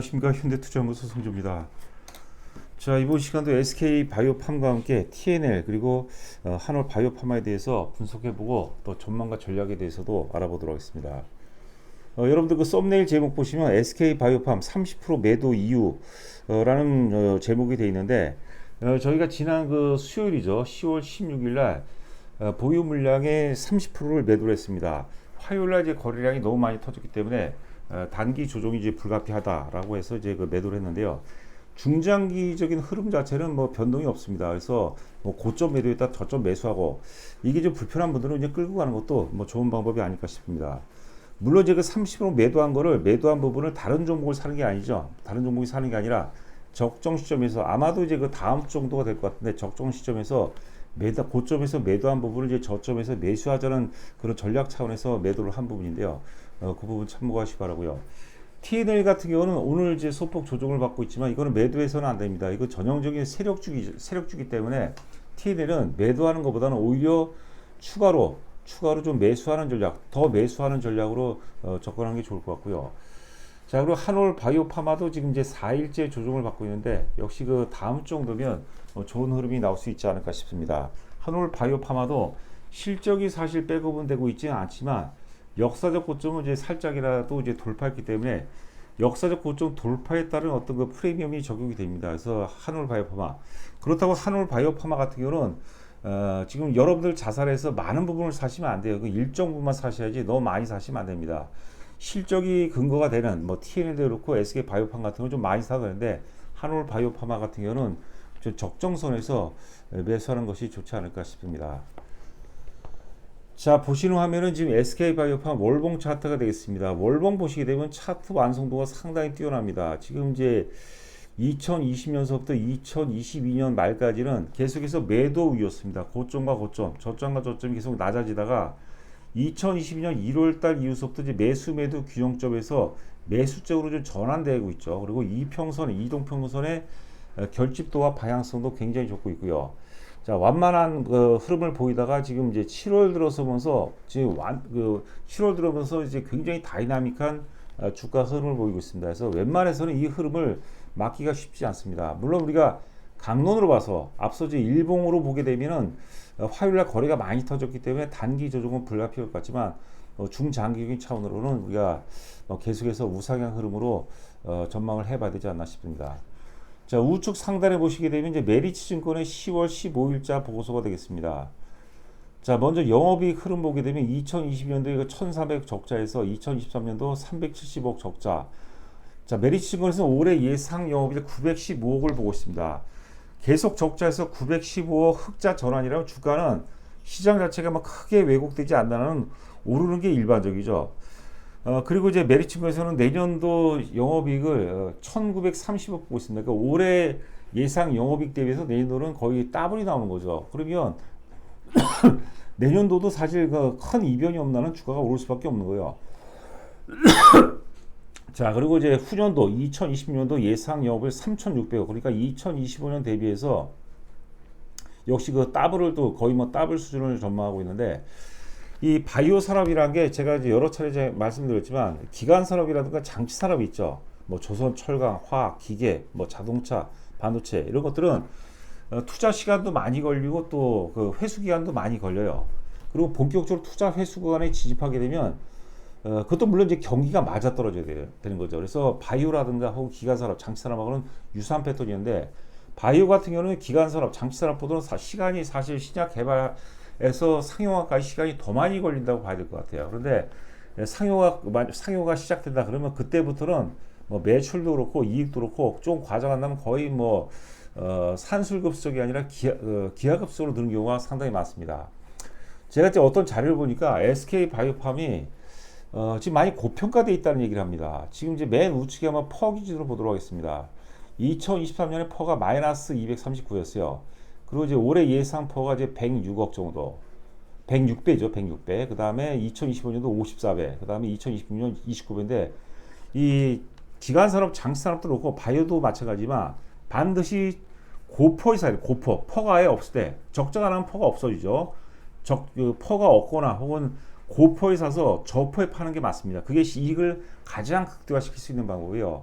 안녕하십니까 현대투자연구소 송조입니다. 자 이번 시간도 SK 바이오팜과 함께 TNL 그리고 어, 한올 바이오팜에 대해서 분석해보고 또 전망과 전략에 대해서도 알아보도록 하겠습니다. 어, 여러분들 그 썸네일 제목 보시면 SK 바이오팜 30% 매도 이유라는 어, 제목이 되어 있는데 어, 저희가 지난 그 수요일이죠 10월 16일 날 어, 보유 물량의 30%를 매도를 했습니다. 화요일 날 이제 거래량이 너무 많이 터졌기 때문에 어, 단기 조정이 이제 불가피하다라고 해서 이제 그 매도를 했는데요. 중장기적인 흐름 자체는 뭐 변동이 없습니다. 그래서 뭐 고점 매도했다 저점 매수하고 이게 좀 불편한 분들은 이제 끌고 가는 것도 뭐 좋은 방법이 아닐까 싶습니다. 물론 제가 30으로 매도한 거를 매도한 부분을 다른 종목을 사는 게 아니죠. 다른 종목이 사는 게 아니라 적정 시점에서 아마도 이제 그 다음 주 정도가 될 것 같은데 적정 시점에서 매도 고점에서 매도한 부분을 이제 저점에서 매수하자는 그런 전략 차원에서 매도를 한 부분인데요. 어, 그 부분 참고하시 기 바라고요. TNL 같은 경우는 오늘 이제 소폭 조정을 받고 있지만 이거는 매도해서는 안 됩니다. 이거 전형적인 세력주기 세력주기 때문에 TNL은 매도하는 것보다는 오히려 추가로 추가로 좀 매수하는 전략, 더 매수하는 전략으로 어, 접근하는 게 좋을 것 같고요. 자, 그리고 한올 바이오파마도 지금 이제 4일째 조정을 받고 있는데 역시 그 다음 주 정도면 어, 좋은 흐름이 나올 수 있지 않을까 싶습니다. 한올 바이오파마도 실적이 사실 백업은 되고 있지는 않지만 역사적 고점은 이제 살짝이라도 이제 돌파했기 때문에 역사적 고점 돌파에 따른 어떤 그 프리미엄이 적용이 됩니다. 그래서 한올 바이오파마 그렇다고 한올 바이오파마 같은 경우는 어, 지금 여러분들 자살해서 많은 부분을 사시면 안 돼요. 그 일정 부분만 사셔야지 너무 많이 사시면 안 됩니다. 실적이 근거가 되는 뭐 TNL도 그렇고 SK 바이오팜 같은 건 좀 많이 사야 되는데 한올 바이오파마 같은 경우는 좀 적정선에서 매수하는 것이 좋지 않을까 싶습니다. 자 보시는 화면은 지금 SK바이오팜 월봉 차트가 되겠습니다. 월봉 보시게 되면 차트 완성도가 상당히 뛰어납니다. 지금 이제 2020년서부터 2022년 말까지는 계속해서 매도 위였습니다. 고점과 고점, 저점과 저점이 계속 낮아지다가 2022년 1월달 이후서부터 이제 매수 매도 규정점에서 매수적으로 좀 전환되고 있죠. 그리고 이평선, 이동평선의 결집도와 방향성도 굉장히 좋고 있고요. 자, 완만한 그 흐름을 보이다가 지금 이제 7월 들어서면서 지금 완, 그 7월 들어면서 이제 굉장히 다이나믹한 어, 주가 흐름을 보이고 있습니다. 그래서 웬만해서는 이 흐름을 막기가 쉽지 않습니다. 물론 우리가 강론으로 봐서 앞서 이제 일봉으로 보게 되면은 어, 화요일날 거래가 많이 터졌기 때문에 단기 조정은 불가피할 것 같지만 어, 중장기적인 차원으로는 우리가 계속해서 우상향 흐름으로 전망을 해봐야 되지 않나 싶습니다. 자, 우측 상단에 보시게 되면 이제 메리츠 증권의 10월 15일자 보고서가 되겠습니다. 자, 먼저 영업이익 흐름 보게 되면 2020년도에 그1,400 적자에서 2023년도 370억 적자. 자, 메리츠 증권에서는 올해 예상 영업이익 915억을 보고 있습니다. 계속 적자에서 915억 흑자 전환이라면 주가는 시장 자체가 막 크게 왜곡되지 않다는 오르는 게 일반적이죠. 어, 그리고 이제 메리츠에서는 내년도 영업이익을 어, 1930억 보고 있습니다. 그러니까 올해 예상 영업이익 대비해서 내년도는 거의 따블이 나오는 거죠. 그러면 내년도도 사실 그 큰 이변이 없나는 주가가 오를 수밖에 없는 거예요. 자, 그리고 이제 후년도 2020년도 예상 영업을 3,600억. 그러니까 2025년 대비해서 역시 그 더블을 또 거의 뭐 더블 수준을 전망하고 있는데 이 바이오 산업이라는 게 제가 이제 여러 차례 말씀드렸지만 기관 산업이라든가 장치 산업이 있죠. 뭐 조선, 철강, 화학, 기계, 뭐 자동차, 반도체 이런 것들은 어, 투자 시간도 많이 걸리고 또 그 회수 기간도 많이 걸려요. 그리고 본격적으로 투자 회수 기간에 진입하게 되면 어, 그것도 물론 이제 경기가 맞아 떨어져야 돼, 되는 거죠. 그래서 바이오라든가 혹은 기관 산업, 장치 산업하고는 유사한 패턴이었는데 바이오 같은 경우는 기관 산업, 장치 산업보다는 사, 시간이 사실 신약 개발 에서 상용화까지 시간이 더 많이 걸린다고 봐야 될 것 같아요. 그런데 상용화 상용화 시작된다 그러면 그때부터는 뭐 매출도 그렇고 이익도 그렇고 좀 과정한다면 거의 뭐 어, 산술급속이 아니라 기하, 어, 기하급속으로 드는 경우가 상당히 많습니다. 제가 이제 어떤 자료를 보니까 SK 바이오팜이 어, 지금 많이 고평가되어 있다는 얘기를 합니다. 지금 이제 맨 우측에 한번 퍼 기준으로 보도록 하겠습니다. 2023년에 퍼가 마이너스 239였어요. 그리고 이제 올해 예상퍼가 이제 106억 정도. 106배죠, 106배. 그 다음에 2025년도 54배. 그 다음에 2026년 29배인데, 이 기간 산업, 장치 산업도 그렇고, 바이오도 마찬가지지만, 반드시 고퍼 이사야 돼, 고퍼. 퍼가 아예 없을 때, 적자가 나면 퍼가 없어지죠. 적, 그 퍼가 없거나, 혹은 고퍼에 사서 저퍼에 파는 게 맞습니다. 그게 이익을 가장 극대화시킬 수 있는 방법이에요.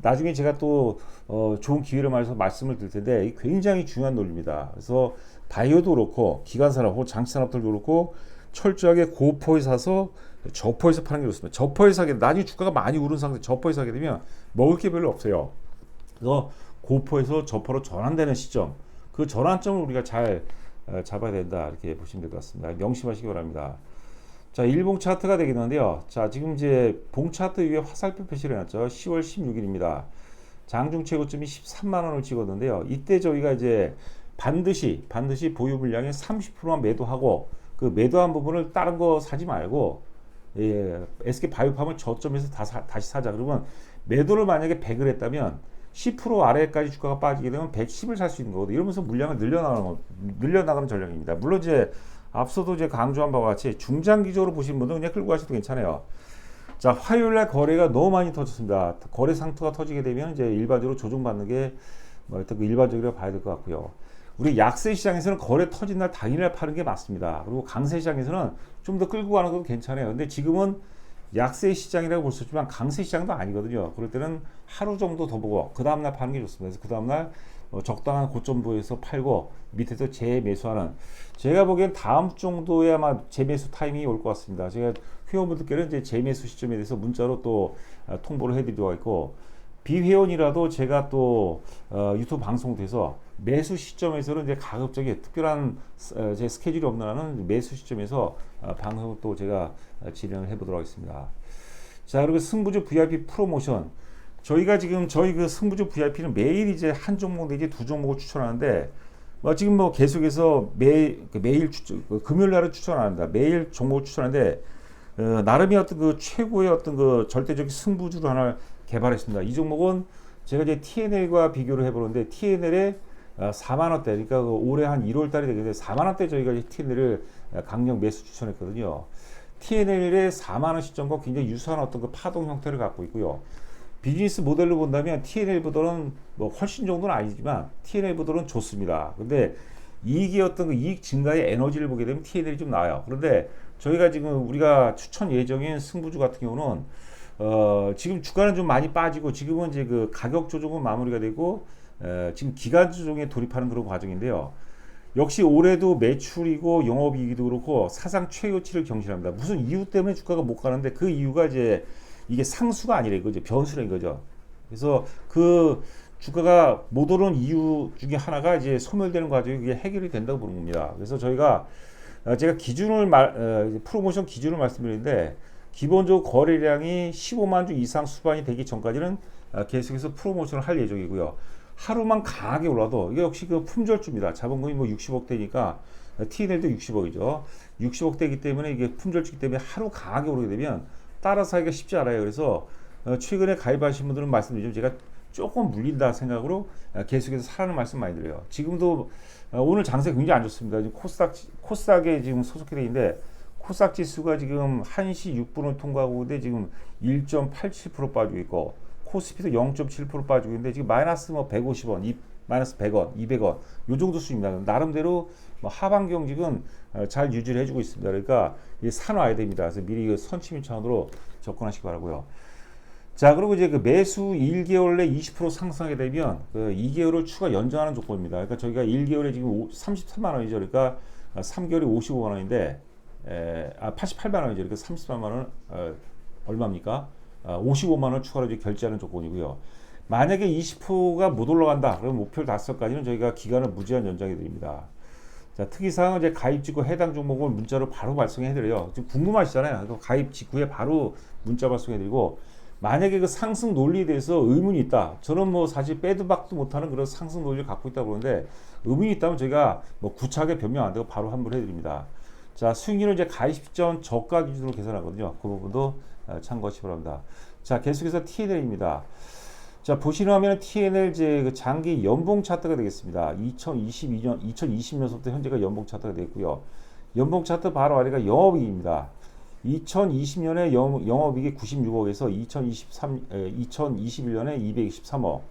나중에 제가 또 어, 좋은 기회를 말해서 말씀을 드릴 텐데 굉장히 중요한 논리입니다. 그래서 바이오도 그렇고 기관 산업 혹은 장치 산업들도 그렇고 철저하게 고포에 사서 저포에서 파는 게 좋습니다. 저포에 사게 나중에 주가가 많이 오른 상태 저포에 사게 되면 먹을 게 별로 없어요. 그래서 고포에서 저포로 전환되는 시점 그 전환점을 우리가 잘 어, 잡아야 된다 이렇게 보시면 될 것 같습니다. 명심하시기 바랍니다. 자, 일봉 차트가 되겠는데요. 자, 지금 이제 봉 차트 위에 화살표 표시를 해놨죠. 10월 16일입니다. 장중 최고점이 13만 원을 찍었는데요. 이때 저희가 이제 반드시 반드시 보유 물량의 30%만 매도하고 그 매도한 부분을 다른 거 사지 말고 예, SK 바이오팜을 저점에서 다 사, 다시 사자. 그러면 매도를 만약에 100을 했다면 10% 아래까지 주가가 빠지게 되면 110을 살 수 있는 거거든요. 이러면서 물량을 늘려나가는 거, 늘려나가는 전략입니다. 물론 이제 앞서도 이제 강조한 바와 같이 중장기적으로 보시는 분들은 그냥 끌고 가셔도 괜찮아요. 자, 화요일 날 거래가 너무 많이 터졌습니다. 거래 상투가 터지게 되면 이제 일반적으로 조정받는 게 뭐, 일단 그 일반적이라고 봐야 될 것 같고요. 우리 약세 시장에서는 거래 터진 날 당일날 파는 게 맞습니다. 그리고 강세 시장에서는 좀 더 끌고 가는 것도 괜찮아요. 근데 지금은 약세 시장이라고 볼 수 있지만 강세 시장도 아니거든요. 그럴 때는 하루 정도 더 보고 그 다음날 파는 게 좋습니다. 그래서 그 다음날 어, 적당한 고점부에서 팔고 밑에서 재매수하는 제가 보기엔 다음 주 정도에 아마 재매수 타이밍이 올 것 같습니다. 제가 회원분들께는 이제 재매수 시점에 대해서 문자로 또 어, 통보를 해드리고 있고 비회원이라도 제가 또 어, 유튜브 방송돼서 매수 시점에서는 이제 가급적이 특별한 어, 제 스케줄이 없는 한은 매수 시점에서 어, 방송 또 제가 어, 진행을 해보도록 하겠습니다. 자 그리고 승부주 VIP 프로모션 저희가 지금 저희 그 승부주 VIP는 매일 이제 한 종목 내지 두 종목을 추천하는데 뭐 지금 뭐 계속해서 매일 그 매일 추천 그 금요일 날을 추천합니다. 매일 종목을 추천하는데 어, 나름의 어떤 그 최고의 어떤 그 절대적인 승부주를 하나 개발했습니다. 이 종목은 제가 이제 TNL과 비교를 해보는데 TNL에 4만 원대, 그러니까 그 올해 한 1월 달이 되겠는데 4만 원대 저희가 이제 TNL을 강력 매수 추천했거든요. TNL의 4만 원 시점과 굉장히 유사한 어떤 그 파동 형태를 갖고 있고요. 비즈니스 모델로 본다면 TNL보다는 뭐 훨씬 정도는 아니지만 TNL보다는 좋습니다. 근데 이익의 어떤 그 이익 증가의 에너지를 보게 되면 TNL이 좀 나아요. 그런데 저희가 지금 우리가 추천 예정인 승부주 같은 경우는 어, 지금 주가는 좀 많이 빠지고 지금은 이제 그 가격 조정은 마무리가 되고 에, 지금 기간 조정에 돌입하는 그런 과정인데요. 역시 올해도 매출이고 영업이익도 그렇고 사상 최고치를 경신합니다. 무슨 이유 때문에 주가가 못 가는데 그 이유가 이제 이게 상수가 아니라 이거죠. 변수라는 거죠. 그래서 그 주가가 못 오른 이유 중에 하나가 이제 소멸되는 과정이 그게 해결이 된다고 보는 겁니다. 그래서 저희가 어, 제가 기준을 말, 어, 프로모션 기준을 말씀드리는데 기본적으로 거래량이 15만 주 이상 수반이 되기 전까지는 어, 계속해서 프로모션을 할 예정이고요. 하루만 강하게 올라도 이게 역시 그 품절주입니다. 자본금이 뭐 60억 대니까 TNL도 60억이죠. 60억 대이기 때문에 이게 품절주기 때문에 하루 강하게 오르게 되면 따라서 하기가 쉽지 않아요. 그래서 어, 최근에 가입하신 분들은 말씀드리면 제가 조금 물린다 생각으로 어, 계속해서 사라는 말씀 많이 드려요. 지금도 어, 오늘 장세 굉장히 안 좋습니다. 지금 코스닥 코스닥에 지금 소속해 있는데 코스닥 지수가 지금 1시 6분을 통과하고 있는데 지금 1.87% 빠지고 있고 코스피도 0.7% 빠지고 있는데 지금 마이너스 뭐 150원, 이 마이너스 100원, 200원 요 정도 수입니다. 나름대로 뭐 하반 경직은 어, 잘 유지를 해주고 있습니다. 그러니까 이 사놔야 됩니다. 그래서 미리 그 선취민 차원으로 접근하시기 바라고요. 자 그리고 이제 그 매수 1개월 내 20% 상승하게 되면 그 2개월을 추가 연장하는 조건입니다. 그러니까 저희가 1개월에 지금 33만 원이죠. 그러니까 3개월에 55만 원인데 에, 아 88만 원이죠. 그러니까 33만 원 어, 얼마입니까? 아, 55만 원 추가로 이제 결제하는 조건이고요. 만약에 20%가 못 올라간다. 그럼 목표를 달성까지는 저희가 기간을 무제한 연장해 드립니다. 자, 특이사항은 이제 가입 직후 해당 종목을 문자로 바로 발송해 드려요. 지금 궁금하시잖아요. 가입 직후에 바로 문자 발송해 드리고 만약에 그 상승 논리에 대해서 의문이 있다. 저는 뭐 사실 빼도 박도 못하는 그런 상승 논리를 갖고 있다 보는데 의문이 있다면 저희가 뭐 구차하게 변명 안 되고 바로 환불해 드립니다. 자, 수익률은 이제 가입 시점 저가 기준으로 계산하거든요. 그 부분도 어, 참고하시기 바랍니다. 자, 계속해서 TNL입니다. 자, 보시는 화면은 TNL 이제 그 장기 연봉 차트가 되겠습니다. 2022년, 2020년부터 현재가 연봉 차트가 되겠고요. 연봉 차트 바로 아래가 영업이익입니다. 2020년에 영, 영업이익이 96억에서 2023, 에, 2021년에 223억,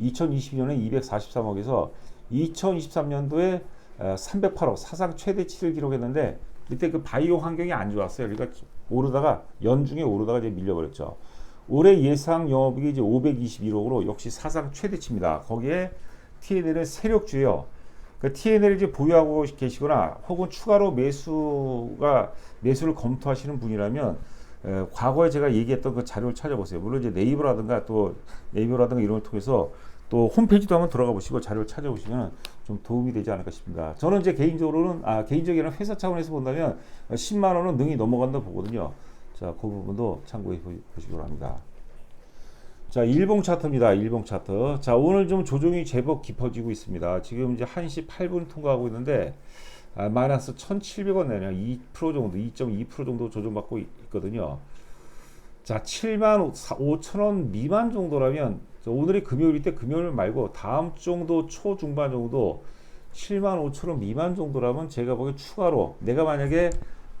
2022년에 243억에서 2023년도에 308억 사상 최대치를 기록했는데 이때 그 바이오 환경이 안 좋았어요. 그러니까 오르다가 연중에 오르다가 이제 밀려버렸죠. 올해 예상 영업이익이 이제 521억으로 역시 사상 최대치입니다. 거기에 TNL은 세력주예요. 그 TNL을 이제 보유하고 계시거나 혹은 추가로 매수가 매수를 검토하시는 분이라면 에, 과거에 제가 얘기했던 그 자료를 찾아보세요. 물론 이제 네이버라든가 또 네이버라든가 이런 걸 통해서 또 홈페이지도 한번 들어가 보시고 자료를 찾아보시면 좀 도움이 되지 않을까 싶습니다. 저는 이제 개인적으로는 아 개인적인 회사 차원에서 본다면 10만 원은 능히 넘어간다 보거든요. 자, 그 부분도 참고해 보- 보시기 바랍니다. 자, 일봉 차트입니다. 일봉 차트. 자, 오늘 좀 조정이 제법 깊어지고 있습니다. 지금 이제 1시 8분 통과하고 있는데 아, 마이너스 1,700원 내냐 2% 정도, 2.2% 정도 조정받고 있- 있거든요. 자, 7만 5천 원 미만 정도라면 저 오늘이 금요일일 때 금요일 말고 다음 주 정도 초중반 정도 7만 5천 원 미만 정도라면 제가 보기에 추가로 내가 만약에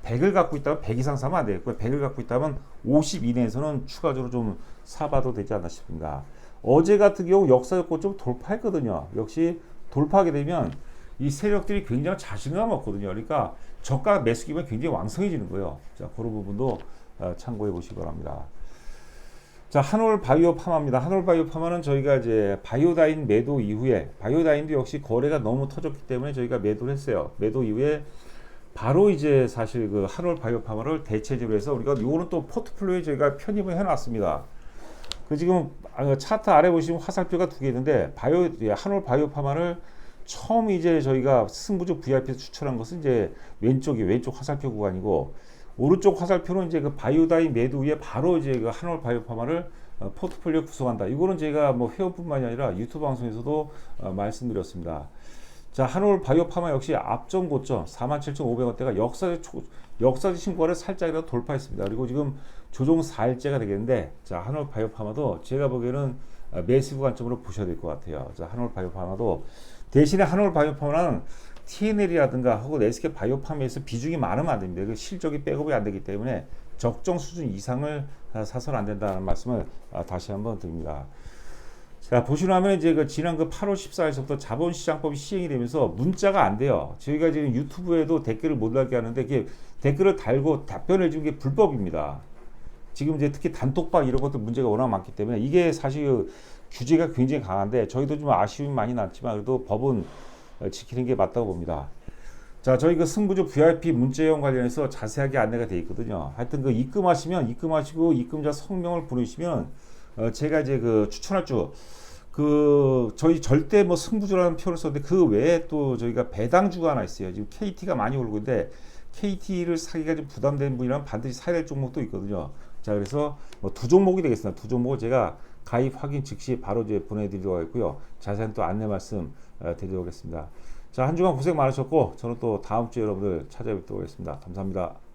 100을 갖고 있다면 100 이상 사면 안 되겠고요. 100을 갖고 있다면 50 이내에서는 추가적으로 좀 사봐도 되지 않나 싶습니다. 어제 같은 경우 역사적 고점 돌파했거든요. 역시 돌파하게 되면 이 세력들이 굉장히 자신감 없거든요. 그러니까 저가 매수 기반이 굉장히 왕성해지는 거예요. 자, 그런 부분도 어, 참고해 보시기 바랍니다. 자, 한올 바이오 파마입니다. 한올 바이오 파마는 저희가 이제 바이오다인 매도 이후에 바이오다인도 역시 거래가 너무 터졌기 때문에 저희가 매도를 했어요. 매도 이후에 바로 이제 사실 그 한올 바이오 파마를 대체적으로 해서 우리가 요거는 또 포트폴리오에 저희가 편입을 해 놨습니다. 그 지금 아, 차트 아래 보시면 화살표가 두 개 있는데 바이오 예, 한올 바이오 파마를 처음 이제 저희가 승부조 VIP에서 추천한 것은 이제 왼쪽이 왼쪽 화살표 구간이고 오른쪽 화살표는 이제 그 바이오다인 매도 위에 바로 이제 그 한올 바이오 파마를 어, 포트폴리오 구성한다. 이거는 제가 뭐 회원뿐만이 아니라 유튜브 방송에서도 어, 말씀드렸습니다. 자, 한올 바이오 파마 역시 앞전 고점 47,500원대가 역사적 초- 역사적 신고를 살짝이라도 돌파했습니다. 그리고 지금 조정 4일째가 되겠는데 자, 한올 바이오 파마도 제가 보기에는 어, 매수 관점으로 보셔야 될 것 같아요. 자, 한올 바이오 파마도 대신에 한올 바이오 파마는 TNL이라든가 혹은 SK 바이오팜에서 비중이 많으면 안 됩니다. 그 실적이 백업이 안 되기 때문에 적정 수준 이상을 아, 사서는 안 된다는 말씀을 아, 다시 한번 드립니다. 자 보시면 이제 그 지난 그 8월 14일서부터 자본시장법이 시행이 되면서 문자가 안 돼요. 저희가 지금 유튜브에도 댓글을 못 달게 하는데 이게 댓글을 달고 답변해 주는 게 불법입니다. 지금 이제 특히 단톡방 이런 것도 문제가 워낙 많기 때문에 이게 사실 그 규제가 굉장히 강한데 저희도 좀 아쉬움이 많이 났지만 그래도 법은 어, 지키는 게 맞다고 봅니다. 자, 저희 그 승부조 VIP 문자형 관련해서 자세하게 안내가 되어 있거든요. 하여튼 그 입금하시면 입금하시고 입금자 성명을 보내시면 어, 제가 이제 그 추천할 주 그 저희 절대 뭐 승부조라는 표를 썼는데 그 외에 또 저희가 배당주가 하나 있어요. 지금 KT가 많이 오르고 있는데 KT를 사기가 좀 부담되는 분이라면 반드시 사야 될 종목도 있거든요. 자, 그래서 뭐 두 종목이 되겠습니다. 두 종목을 제가 가입 확인 즉시 바로 이제 보내드리도록 하겠고요. 자세한 또 안내 말씀 어, 드리도록 하겠습니다. 자, 한 주간 고생 많으셨고 저는 또 다음 주에 여러분들 찾아뵙도록 하겠습니다. 감사합니다.